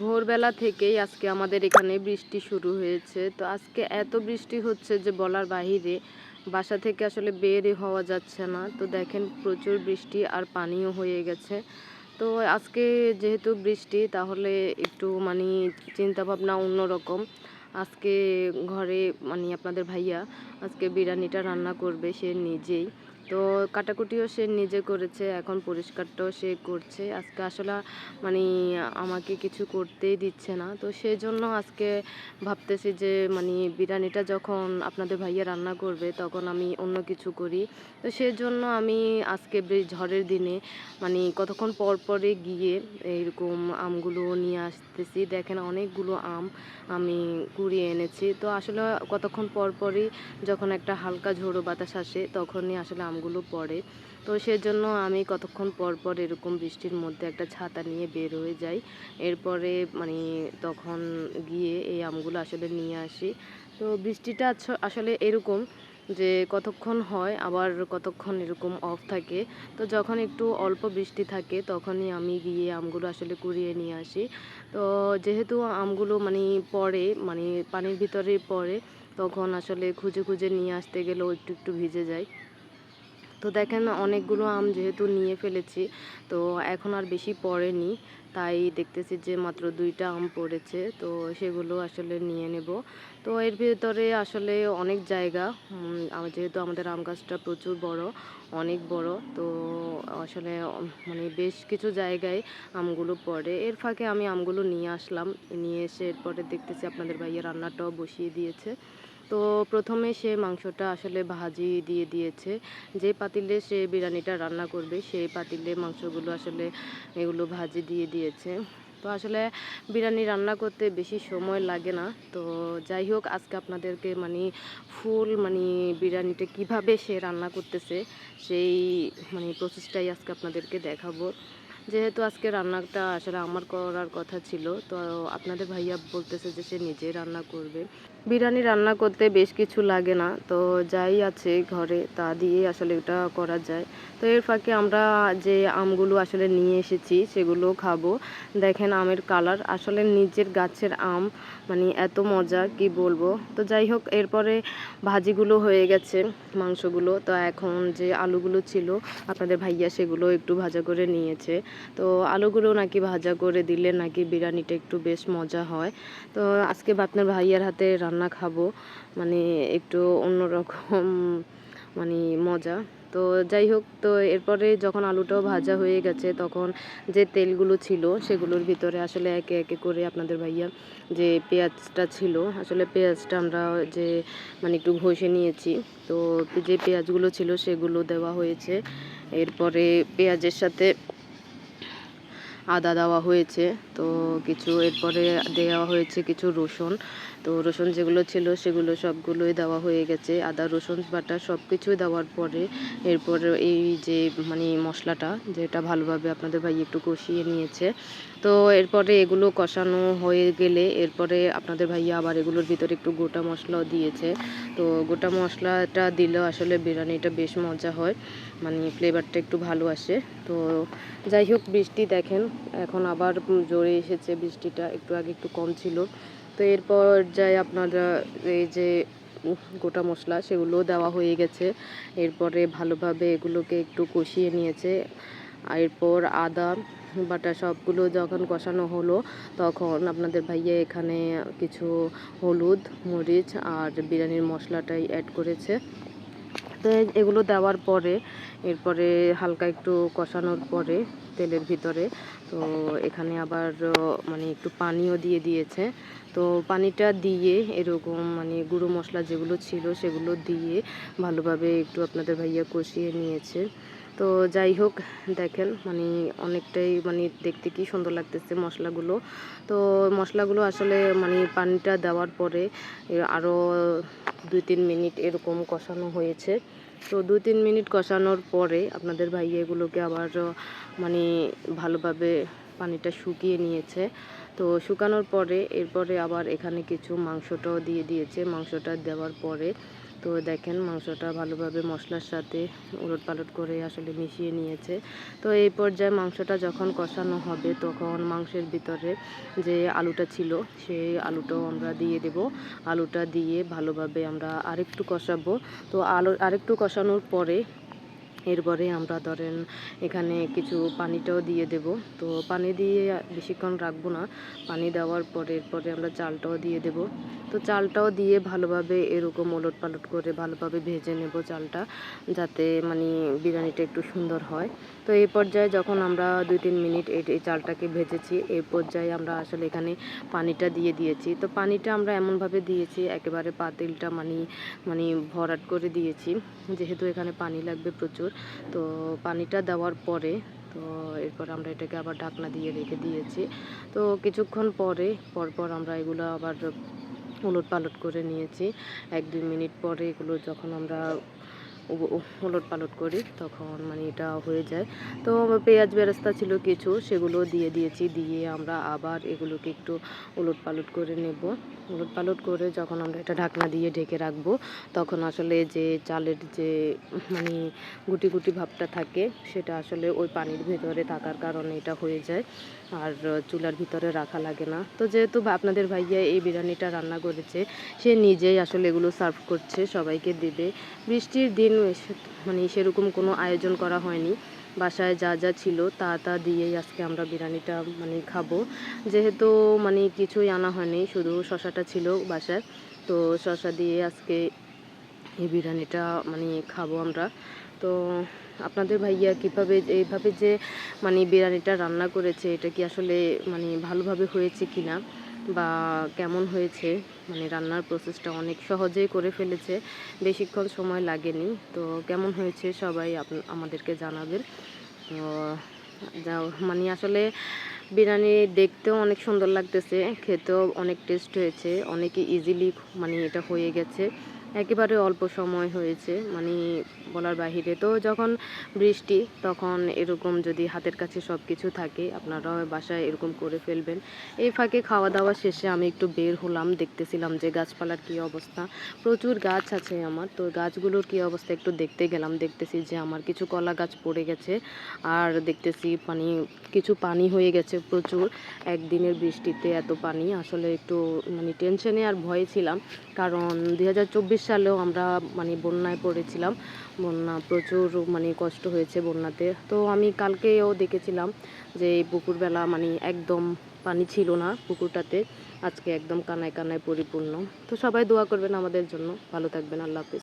ভোরবেলা থেকেই আজকে আমাদের এখানে বৃষ্টি শুরু হয়েছে। তো আজকে এত বৃষ্টি হচ্ছে যে বলার বাহিরে বাসা থেকে আসলে বের হওয়া যাচ্ছে না। তো দেখেন প্রচুর বৃষ্টি আর পানিও হয়ে গেছে। তো আজকে যেহেতু বৃষ্টি, তাহলে একটু মানে চিন্তাভাবনা অন্যরকম। আজকে ঘরে মানে আপনাদের ভাইয়া আজকে বিরিয়ানিটা রান্না করবে সে নিজেই। তো কাটাকুটিও সে নিজে করেছে, এখন পরিষ্কারটাও সে করছে। আজকে আসলে মানে আমাকে কিছু করতেই দিচ্ছে না। তো সেই জন্য আজকে ভাবতেছি যে মানে বিরিয়ানিটা যখন আপনাদের ভাইয়া রান্না করবে তখন আমি অন্য কিছু করি। তো সেই জন্য আমি আজকে ঝড়ের দিনে মানে কতক্ষণ পর পরে গিয়ে এরকম আমগুলো নিয়ে আসতেছি। দেখেন অনেকগুলো আম আমি কুড়িয়ে এনেছি। তো আসলে কতক্ষণ পর পরই যখন একটা হালকা ঝোড়ো বাতাস আসে তখনই আসলে আমগুলো পড়ে। তো সেজন্য আমি কতক্ষণ পর পর এরকম বৃষ্টির মধ্যে একটা ছাতা নিয়ে বের হয়ে যাই। এরপরে মানে তখন গিয়ে এই আমগুলো আসলে নিয়ে আসি। তো বৃষ্টিটা আসলে এরকম যে কতক্ষণ হয়, আবার কতক্ষণ এরকম অফ থাকে। তো যখন একটু অল্প বৃষ্টি থাকে, তখনই আমি গিয়ে আমগুলো আসলে কুড়িয়ে নিয়ে আসি। তো যেহেতু আমগুলো মানে পড়ে মানে পানির ভিতরে পড়ে, তখন আসলে খুঁজে খুঁজে নিয়ে আসতে গেলেও একটু একটু ভিজে যায়। তো দেখেন অনেকগুলো আম যেহেতু নিয়ে ফেলেছি, তো এখন আর বেশি পড়েনি। তাই দেখতেছি যে মাত্র দুইটা আম পড়েছে, তো সেগুলো আসলে নিয়ে নেব। তো এর ভিতরে আসলে অনেক জায়গা যেহেতু আমাদের আম গাছটা প্রচুর বড়, অনেক বড়, তো আসলে মানে বেশ কিছু জায়গায় আমগুলো পড়ে। এর ফাঁকে আমি আমগুলো নিয়ে আসলাম, নিয়ে এসে এরপরে দেখতেছি আপনাদের ভাইয়া রান্নাটাও বসিয়ে দিয়েছে। তো প্রথমে সে মাংসটা আসলে ভাজি দিয়ে দিয়েছে। যে পাতিলে সে বিরিয়ানিটা রান্না করবে, সেই পাতিলে মাংসগুলো আসলে এগুলো ভাজি দিয়ে দিয়েছে। তো আসলে বিরিয়ানি রান্না করতে বেশি সময় লাগে না। তো যাই হোক, আজকে আপনাদেরকে মানে ফুল মানে বিরিয়ানিটা কীভাবে সে রান্না করতেছে, সেই মানে প্রসেসটাই আজকে আপনাদেরকে দেখাবো। যেহেতু আজকে রান্নাটা আসলে আমার করার কথা ছিল, তো আপনাদের ভাইয়া বলতেছে যে সে নিজে রান্না করবে। বিরিয়ানি রান্না করতে বেশ কিছু লাগে না, তো যাই আছে ঘরে, তা দিয়ে আসলে এটা করা যায়। তো এর ফাঁকে আমরা যে আমগুলো আসলে নিয়ে এসেছি, সেগুলো খাব। দেখেন আমের কালার, আসলে নিজের গাছের আম মানে এত মজা, কি বলব? তো যাই হোক, এরপরে ভাজিগুলো হয়ে গেছে, মাংসগুলো। তো এখন যে আলুগুলো ছিল, আপনাদের ভাইয়া সেগুলো একটু ভাজা করে নিয়েছে। তো আলুগুলো নাকি ভাজা করে দিলে নাকি বিরিয়ানিটা একটু বেশ মজা হয়। তো আজকে আপনার ভাইয়ার হাতে রান্না খাব মানে একটু অন্যরকম মানে মজা। তো যাই হোক, তো এরপরে যখন আলুটাও ভাজা হয়ে গেছে, তখন যে তেলগুলো ছিল সেগুলোর ভিতরে আসলে একে একে করে আপনাদের ভাইয়া যে পেঁয়াজটা ছিল, আসলে পেঁয়াজটা আমরা যে মানে একটু ঘষে নিয়েছি। তো যে পেঁয়াজগুলো ছিল সেগুলো দেওয়া হয়েছে। এরপরে পেঁয়াজের সাথে আদা দেওয়া হয়েছে। তো কিছু এরপরে দেওয়া হয়েছে কিছু রসুন। তো রসুন যেগুলো ছিল সেগুলো সবগুলোই দেওয়া হয়ে গেছে। আদা, রসুন, বাটা সব কিছুই দেওয়ার পরে এরপরে এই যে মানে মশলাটা, যেটা ভালোভাবে আপনাদের ভাই একটু কষিয়ে নিয়েছে। তো এরপরে এগুলো কষানো হয়ে গেলে এরপরে আপনাদের ভাইয়া আবার এগুলোর ভিতরে একটু গোটা মশলাও দিয়েছে। তো গোটা মশলাটা দিলেও আসলে বিরিয়ানিটা বেশ মজা হয়। মানে ফ্লেভারটা একটু ভালো আসে। তো যাই হোক, বৃষ্টি দেখেন, এখন আবার জোরে এসেছে বৃষ্টিটা, একটু আগে একটু কম ছিল। তো এরপর যাই আপনারা এই যে গোটা মশলা, সেগুলো দেওয়া হয়ে গেছে। এরপরে ভালোভাবে এগুলোকে একটু কষিয়ে নিয়েছে। আর এরপর আদা, বাটা সবগুলো যখন কষানো হলো, তখন আপনাদের ভাইয়া এখানে কিছু হলুদ, মরিচ আর বিরিয়ানির মশলাটাই অ্যাড করেছে। তো এগুলো দেওয়ার পরে, এরপরে হালকা একটু কষানোর পরে তেলের ভিতরে, তো এখানে আবার মানে একটু পানিও দিয়ে দিয়েছে। তো পানিটা দিয়ে এরকম মানে গুঁড়ো মশলা যেগুলো ছিল সেগুলো দিয়ে ভালোভাবে একটু আপনাদের ভাইয়া কষিয়ে নিয়েছে। তো যাই হোক, দেখেন মানে অনেকটাই মানে দেখতে কি সুন্দর লাগতেছে মশলাগুলো। তো মশলাগুলো আসলে মানে পানিটা দেওয়ার পরে আরও দুই তিন মিনিট এরকম কষানো হয়েছে। তো দু তিন মিনিট কষানোর পরে আপনাদের ভাই এগুলোকে আবার মানে ভালোভাবে পানিটা শুকিয়ে নিয়েছে। তো শুকানোর পরে, এরপরে আবার এখানে কিছু মাংসটাও দিয়ে দিয়েছে। মাংসটা দেওয়ার পরে তো দেখেন মাংসটা ভালোভাবে মশলার সাথে উলট পালট করে আসলে মিশিয়ে নিয়েছে। তো এই পর্যায়ে মাংসটা যখন কষানো হবে, তখন মাংসের ভিতরে যে আলুটা ছিল, সেই আলুটাও আমরা দিয়ে দেব। আলুটা দিয়ে ভালোভাবে আমরা আরেকটু কষাবো। তো আলু আরেকটু কষানোর পরে এরপরে আমরা ধরেন এখানে কিছু পানিটাও দিয়ে দেব। তো পানি দিয়ে বেশিক্ষণ রাখব না। পানি দেওয়ার পরে এরপরে আমরা চালটাও দিয়ে দেব। তো চালটাও দিয়ে ভালোভাবে এরকম ওলট পালট করে ভালোভাবে ভেজে নেব চালটা, যাতে মানে বিরিয়ানিটা একটু সুন্দর হয়। তো এই পর্যায়ে যখন আমরা দুই তিন মিনিট এই চালটাকে ভেজেছি, এই পর্যায়ে আমরা আসলে এখানে পানিটা দিয়ে দিয়েছি। তো পানিটা আমরা এমনভাবে দিয়েছি, একেবারে পাতিলটা মানে মানে ভরাট করে দিয়েছি। যেহেতু এখানে পানি লাগবে প্রচুর। তো পানিটা দেওয়ার পরে, তো এরপর আমরা এটাকে আবার ঢাকনা দিয়ে রেখে দিয়েছি। তো কিছুক্ষণ পরে, পরপর আমরা এগুলো আবার উলট পালট করে নিয়েছি। এক দুই মিনিট পরে এগুলো যখন আমরা উলট পালট করি, তখন মানে এটা হয়ে যায়। তো পেঁয়াজ বেরেস্তা ছিল কিছু, সেগুলো দিয়ে দিয়েছি, দিয়ে আমরা আবার এগুলোকে একটু উলট পালট করে নেব। উলট পালট করে যখন আমরা এটা ঢাকনা দিয়ে ঢেকে রাখব, তখন আসলে যে চালের যে মানে গুটি গুটি ভাবটা থাকে, সেটা আসলে ওই পানির ভিতরে থাকার কারণে এটা হয়ে যায়। আর চুলার ভিতরে রাখা লাগে না। তো যেহেতু আপনাদের ভাইয়া এই বিরিয়ানিটা রান্না করেছে, সে নিজেই আসলে এগুলো সার্ভ করছে, সবাইকে দেবে। বৃষ্টির দিন এসে- মানে সেরকম কোনো আয়োজন করা হয়নি। বাসায় যা যা ছিল তা তা দিয়েই আজকে আমরা বিরিয়ানিটা মানে খাব। যেহেতু মানে কিছুই আনা হয়নি, শুধু শশাটা ছিল বাসায়। তো শশা দিয়ে আজকে এই বিরিয়ানিটা মানে খাব আমরা। তো আপনাদের ভাইয়া কীভাবে এইভাবে যে মানে বিরিয়ানিটা রান্না করেছে, এটা কি আসলে মানে ভালোভাবে হয়েছে কি না বা কেমন হয়েছে মানে রান্নার প্রসেসটা অনেক সহজেই করে ফেলেছে, বেশিক্ষণ সময় লাগেনি। তো কেমন হয়েছে সবাই আমাদেরকে জানাবেন। মানে আসলে বিরিয়ানি দেখতেও অনেক সুন্দর লাগতেছে, খেতেও অনেক টেস্ট হয়েছে অনেকে ইজিলি মানে এটা হয়ে গেছে। একেবারে অল্প সময় হয়েছে। মানে বলার বাহিরে তো যখন বৃষ্টি, তখন এরকম যদি হাতের কাছে সব কিছু থাকে আপনারাও বাসায় এরকম করে ফেলবেন। এই ফাঁকে খাওয়া দাওয়া শেষে আমি একটু বের হলাম, দেখতেছিলাম যে গাছপালার কী অবস্থা। প্রচুর গাছ আছে আমার, তো গাছগুলোর কী অবস্থা একটু দেখতে গেলাম। দেখতেছি যে আমার কিছু কলা গাছ পড়ে গেছে, আর দেখতেছি পানি, কিছু পানি হয়ে গেছে প্রচুর। একদিনের বৃষ্টিতে এত পানি, আসলে একটু মানে টেনশনে আর ভয়ে ছিলাম। কারণ দুই হাজার চব্বিশ সালেও আমরা মানে বন্যায় পড়েছিলাম। বন্যা প্রচুর মানে কষ্ট হয়েছে বন্যাতে। তো আমি কালকেও দেখেছিলাম যে এই পুকুরবেলা মানে একদম পানি ছিল না পুকুরটাতে। আজকে একদম কানায় কানায় পরিপূর্ণ। তো সবাই দোয়া করবেন আমাদের জন্য। ভালো থাকবেন। আল্লাহ হাফিজ।